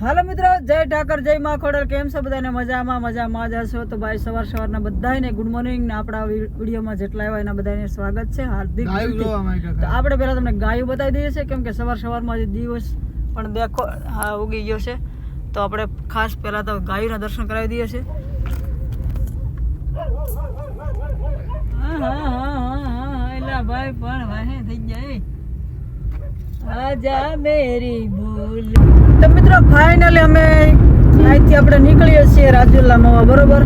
હાલો મિત્રો જય ઠાકર જય મા ખોડલ કેમ છો બધાને મજામાં મજામાં જ હશો તો ભાઈ સવાર સવારના બધાને ગુડ મોર્નિંગ ને આપણા વિડીયોમાં જેટલા આવ્યા એના બધાને સ્વાગત છે હાર્દિક તો આપણે પહેલા તમને ગાયું બતાવી દઈએ છીએ કેમ કે સવાર સવારમાં જે દિવસ પણ દેખો હા ઉગી ગયો છે તો આપણે ખાસ પહેલા તો ગાયુંના દર્શન કરાવી દઈએ છીએ હા હા હા હા હા એટલે ભાઈ પણ વાહે થઈ જાય આજા મેરી ભૂલ. તો મિત્રો ફાઇનલી અમે અહીંથી આપણે નીકળીએ છીએ રાજુલામાં બરોબર?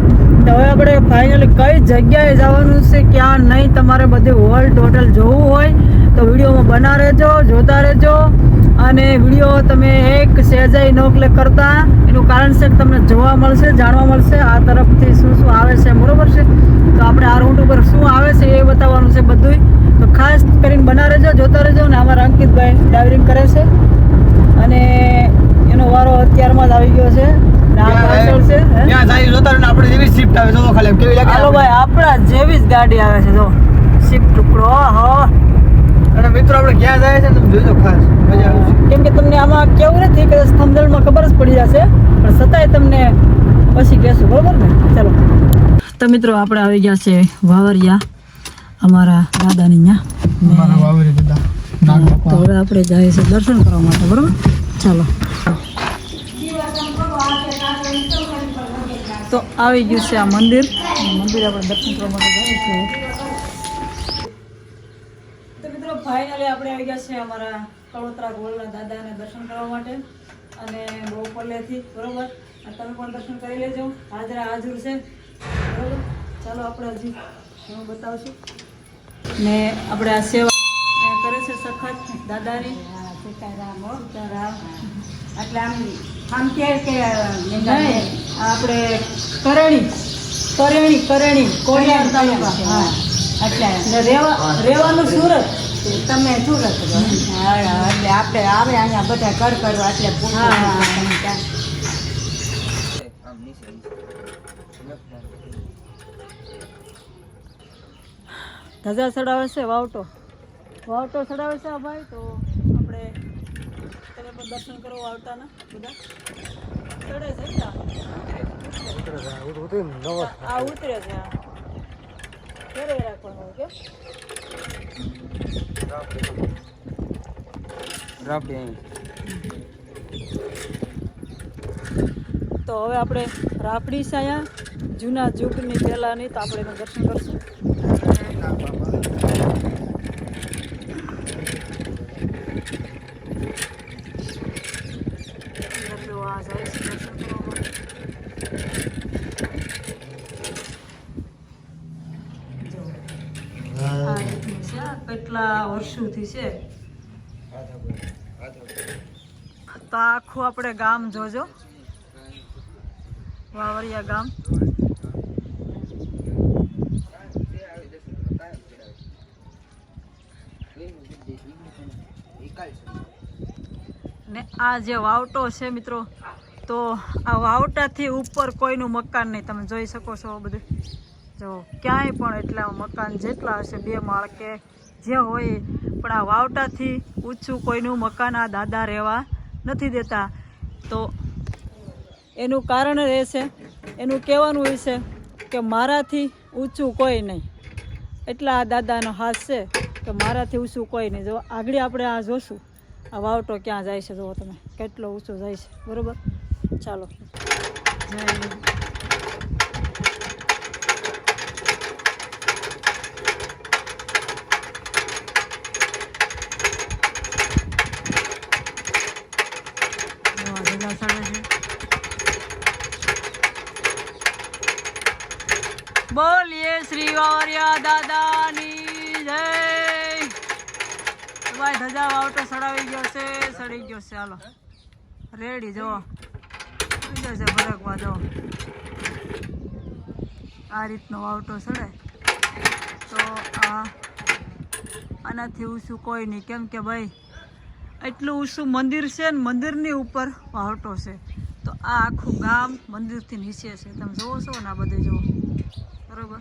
તો હવે આપણે ફાઇનલી કઈ જગ્યાએ જવાનું છે, ક્યાં નહીં, તમારે બધું હોલ ટોટલ જોવું હોય. તો વિડીયોમાં બના રહેજો જોતા રહેજો. અને વીડિયો તમે એક સહેજાઈ ન ક્લિક કરતા એનું કારણ છે કે તમને જોવા મળશે જાણવા મળશે આ તરફથી શું શું આવે છે બરોબર છે? તો આપણે આ રૂટ ઉપર શું આવે છે એ બતાવવાનું છે બધું તો ખાસ કરીને બના રહેજો જોતા રહેજો અને અમારા અંકિતભાઈ ડ્રાઇવિંગ કરે છે. અને એનો વારો અત્યારમાં જ આવી ગયો છે. જેવી આપણા જેવી જ ગાડી આવે છે જો. શિફ્ટ ટુકડો હો. અને મિત્રો આપણે ક્યાં જાય છે તમે જોજો ખાસ. મજા આવશે કેમ કે તમને આમાં કેવું નથી કે થંબનેલમાં ખબર જ પડી જશે પણ છતાંય તમને પછી કહેશું બરોબર ને? ચાલો. તો મિત્રો આપણે આવી ગયા છે વાવરિયા અમારા દાદાની ત્યાં ત્યાં વાવરી દાદા તો હવે આપણે જઈએ છીએ દર્શન કરવા માટે બરોબર? ચાલો. તો આવી ગયું છે આ મંદિર. મંદિર આપણે દર્શન કરવા માટે જઈએ છીએ ફાઇનલી આપણે આવી ગયા છે અમારા કળોતરા ગોળના દાદાને દર્શન કરવા માટે. અને બહુ પહેલેથી બરોબર? તમે પણ દર્શન કરી લેજો. હાજરા હાજર છે. બરોબર? ચાલો આપણે હજી હું બતાવશું. ને આપણે આ સેવા કરે છે સખત દાદાની. સીતારામ સીતારામ એટલે આમ આમ કે કે આપણે કરણી કરેણી કરેણી કોડિયાર તાલુકા. હા એટલે રેવા રેવાનું સુરત. તમે સુરત એટલે આપણે આવે અહીંયા બધા કર કરવા એટલે હા ધજા ચડાવે છે વાવટો. વાવટો ચડાવે છે ભાઈ તો આપણે તમે પણ દર્શન કરો વાવટાના બધા. ચડે છે આ? ઉતરે છે આ. ઘરે રાખવાનું કે તો હવે આપણે રાપડી સાયા જૂના જુગની પહેલાંની તો આપણે એનું દર્શન કરશું આપણે આ જાય છે દર્શન કરવા માટે. જો. આ રીતનું છે આ કેટલા વર્ષોથી છે. તો આખું આપણે ગામ જોજો. વાવરિયા ગામ. ને આ જે વાવટો છે મિત્રો, તો આ વાવટાથી ઉપર કોઈનું મકાન નહીં. તમે જોઈ શકો છો બધું. જો ક્યાંય પણ એટલા મકાન જેટલા હશે, બે માળ કે જે હોય પણ આ વાવટાથી ઊંચું કોઈનું મકાન આ દાદા રહેવા નથી દેતા. તો એનું કારણ એ છે, એનું કહેવાનું એ કે મારાથી ઊંચું કોઈ નહીં. એટલા આ દાદાનો હાથ છે કે મારાથી ઊંચું કોઈ નહીં. જો આગળ આપણે આ જોશું, આ વાવટો ક્યાં જાય છે, જુઓ તમે. કેટલો ઊંચો જાય છે. બરાબર? ચાલો. જય ભાઈ, ધજા વાવટો સડાવી ગયો છે, સડી ગયો છે, હાલો. રેડી જો થઈ ગયો છે ભરકવા જો આ રીતનો વાવટો સડે તો આ આનાથી ઊંચું કોઈ નહીં. કેમ કે ભાઈ, એટલું ઊંચું મંદિર છે ને, મંદિરની ઉપર વાવટો છે. તો આ આખું ગામ મંદિરથી નીચે છે. તમે જોવો છો ને આ બધે, જુઓ. બરોબર?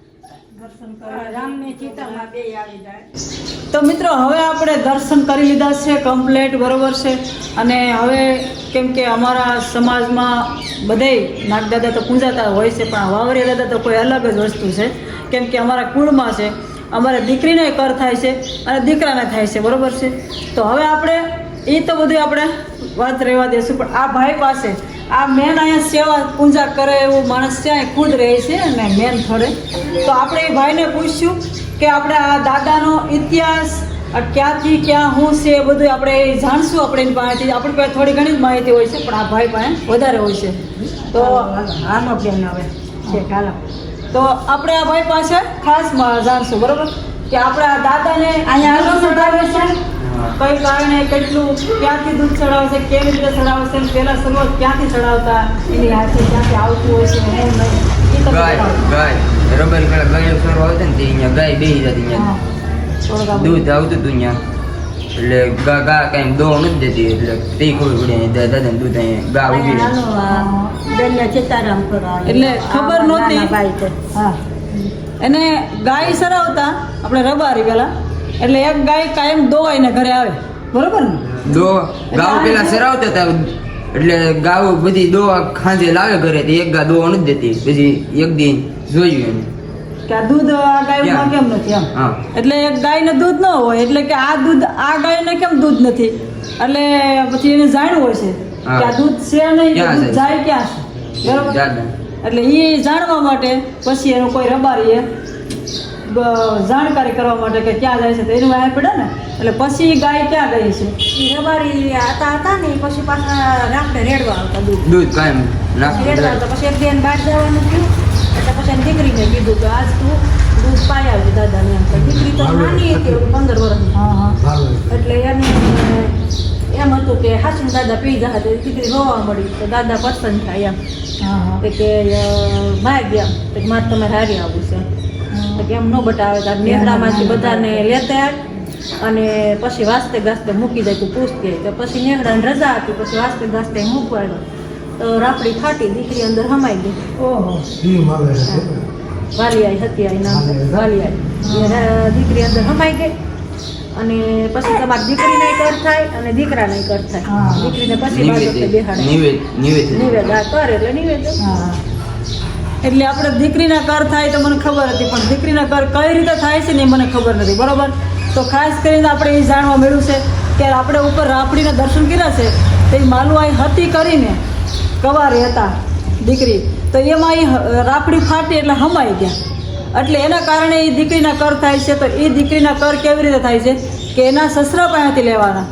તો મિત્રો હવે આપણે દર્શન કરી લીધા છે કમ્પ્લેટ બરોબર છે. અને હવે કેમ કે અમારા સમાજમાં બધે નાગદાદા તો પૂજાતા હોય છે પણ વાવરિયા દાદા તો કોઈ અલગ જ વસ્તુ છે. કેમ કે અમારા કુળમાં છે અમારે દીકરીને કર થાય છે અને દીકરાને થાય છે બરોબર છે. તો હવે આપણે એ તો બધું આપણે વાત રહેવા દેશું પણ આ ભાઈ પાસે આ મેન અહીંયા સેવા પૂજા કરે એવું માણસ ત્યાં ખુદ રહે છે અને મેન થોડે તો આપણે એ ભાઈને પૂછ્યું કે આપણે આ દાદાનો ઇતિહાસ ક્યાંથી ક્યાં શું છે એ બધું આપણે જાણશું આપણે એની પાસેથી. આપણી પાસે થોડી ઘણી જ માહિતી હોય છે પણ આ ભાઈ પાસે વધારે હોય છે. તો આનો બેન હવે છે હાલો. તો આપણે આ ભાઈ પાસે ખાસ જાણશું બરોબર? કે આપણે આ દાદાને અહીંયા ચડાવે છે? કઈ કારણે કેટલું ક્યાંથી દૂધ ચડાવશે કેવી રીતે ચડાવશે પેલા પહેલા શરૂઆત ક્યાંથી ચડાવતા એની હાથે ક્યાંથી આવતું હોય છે હું નહીં. ગાય ગાય. રબર પેલા ગાય સરો આવતો ને તે અહીંયા ગાય બેહી જતી. અહીંયા. દૂધ આવતું હતું અહીંયા. એટલે ગા ગા કાંઈ દો નથી દેતી એટલે તે ખબર પડી દાદાને દૂધ અહીંયા ગા ઊભી એટલે ખબર નહોતી. હા. એને ગાય સરાવતા આપણે રબારી પેલા એટલે એક ગાય કાયમ દોવાઈને ઘરે આવે. બરોબર ને? દો ગાવ પેલા સરાવતા હતા. એટલે ગાવ બધી દોવા ખાંજે લાવે ઘરે. એક ગા દોવા નથી દેતી. પછી એક દિન જોયું એને કે આ દૂધ આ ગાયમાં કેમ નથી એમ? એટલે ગાયને દૂધ ન હોય એટલે કે આ દૂધ આ ગાયને કેમ દૂધ નથી? એટલે પછી એને જાણવું હોય છે કે આ દૂધ છે નહીં? જાય ક્યાં છે? બરોબર? એટલે એ જાણવા માટે પછી એનું કોઈ રબારીએ જાણકારી કરવા માટે કે ક્યાં જાય છે તો એનું વાય પડે ને? એટલે પછી ગાય ક્યાં ગઈ છે? રબારી હતા હતા ને પછી પાછા રાખને રેડવા આવતા દૂધ. દૂધ કાયમ રેડવા આવતા પછી એક બેન બહાર જવાનું થયું એટલે પછી એની દીકરીને કીધું કે આજ તું દૂધ પાય આવજે દાદાને એમ. તો દીકરી તો નાની હતી પંદર વર્ષની. હા હા. એટલે એને એમ હતું કે હાસુ દાદા પી જાય તો દીકરી રોવા મળી. તો દાદા પસંદ થાય એમ. હા હા. કે ભાઈ ગયા મારે તમારે હારી આવું છે. એમ ન બતાવે તાર નેહડામાંથી બધાને લેતા આવ અને પછી વાસ્તે ગાસ્તે મૂકી જાય તું પૂછતી તો પછી નેહડાને રજા હતી પછી વાસ્તે ગાસ્તે મૂકવાનું તો રાપડી ફાટી દીકરી અંદર હમાઈ ગઈ. ઓહો વાલિયાઈ હતી આઈ. નામ વાલિયાઈ દીકરી અંદર હમાઈ ગઈ. અને પછી તમારી દીકરીને કર થાય અને દીકરાને કર થાય. દીકરીને પછી બાજુ નિવેદ બેહાડે. નિવેદ નિવેદ. નિવેદ આ કરે એટલે નિવેદ. હા. એટલે આપણે દીકરીના કર થાય તો મને ખબર હતી પણ દીકરીના કર કઈ રીતે થાય છે ને એ મને ખબર નથી બરાબર? તો ખાસ કરીને આપણે એ જાણવા મળ્યું છે કે આપણે ઉપર રાપડીના દર્શન કર્યા છે તે માલુઆઈ હતી કરીને કવારી હતા દીકરી. તો એમાં એ રાપડી ફાટી એટલે હમાઈ ગયા. એટલે એના કારણે એ દીકરીના કર થાય છે તો એ દીકરીના કર કેવી રીતે થાય છે કે એના સસરા પાસેથી લેવાના.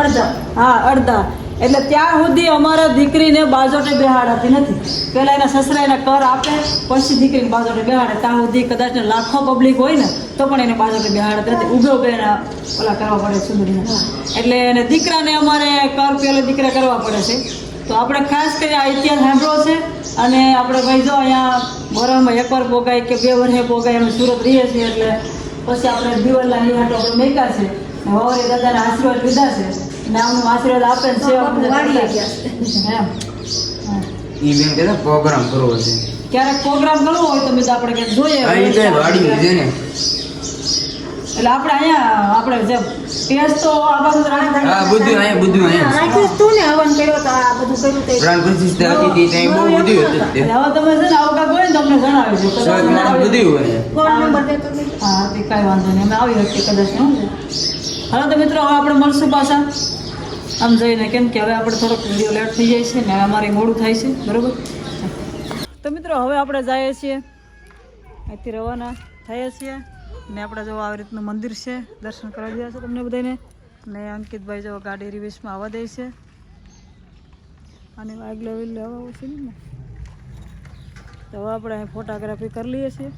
અડધા. હા અડધા. એટલે ત્યાં સુધી અમારા દીકરીને બાજોટે બેહાડાતી નથી. પહેલાં એના સસરા એના કર આપે, પછી દીકરીને બાજોટે બેહાડે. ત્યાં સુધી કદાચ લાખો પબ્લિક હોય ને, તો પણ એને બાજોટે બેહાડતી નથી. ઊભો ઉભે એના ઓલા કરવા પડે સુંદરીને એટલે એને દીકરાને અમારે કર પહેલે દીકરા કરવા પડે છે. તો આપણે ખાસ કરી આ ઇતિહાસ સાંભળ્યો છે. અને આપણે ભાઈ જો અહીંયા વરહમાં એક વાર પોગાય કે બે વર્ષે પોગાય અમે સુરત રહીએ છીએ એટલે પછી આપણે દિવાલના નિહાટો આપણે મેકા છે. હવે દાદાના આશીર્વાદ લીધા છે. ને આશીર્વાદ આપે ને સેવા બાપુ પૂજા વાળીએ કરતા ગયા. ઈ બેન કહેતા પ્રોગ્રામ કરવો છે. ક્યારેક પ્રોગ્રામ કરવો હોય તો મિત્ર આપણે કંઈક જોઈએ. આ રીતે વાડી છે ને. એટલે આપણે અહીંયા આપણે જેમ ટેસ્ટ તો આ બાજુ રાણી હા બધું અહીંયા બધું અહીંયા. રાખ્યું તું ને હવન કર્યો તો આ બધું કર્યું તે. પ્રાણ પ્રતિષ્ઠા હતી તે બહુ બધું હતું. હવે તમે છે ને ને તમને જણાવી. બધું હોય. ફોન નંબર હા તે કાંઈ વાંધો નહીં. અમે આવી શકીએ કદાચ ને. શું છે તો મિત્રો, હવે આપણે મળશું પાછા. આમ જઈને કેમ કે હવે આપણે થોડોક વીડિયો લેટ થઈ જાય છે ને હવે અમારે મોડું થાય છે, બરાબર? તો મિત્રો, હવે આપણે જઈએ છીએ. અહીંથી રવાના થઈએ છીએ ને આપણે જો આવી રીતનું મંદિર છે, દર્શન કરવા ગયા છે તમને બધાને ને અંકિતભાઈ જો ગાડી રિવેશમાં આવવા દે છે. અને આગળ લેવા આવશે ને. તો હવે આપણે અહીં ફોટોગ્રાફી કરી લઈએ છીએ.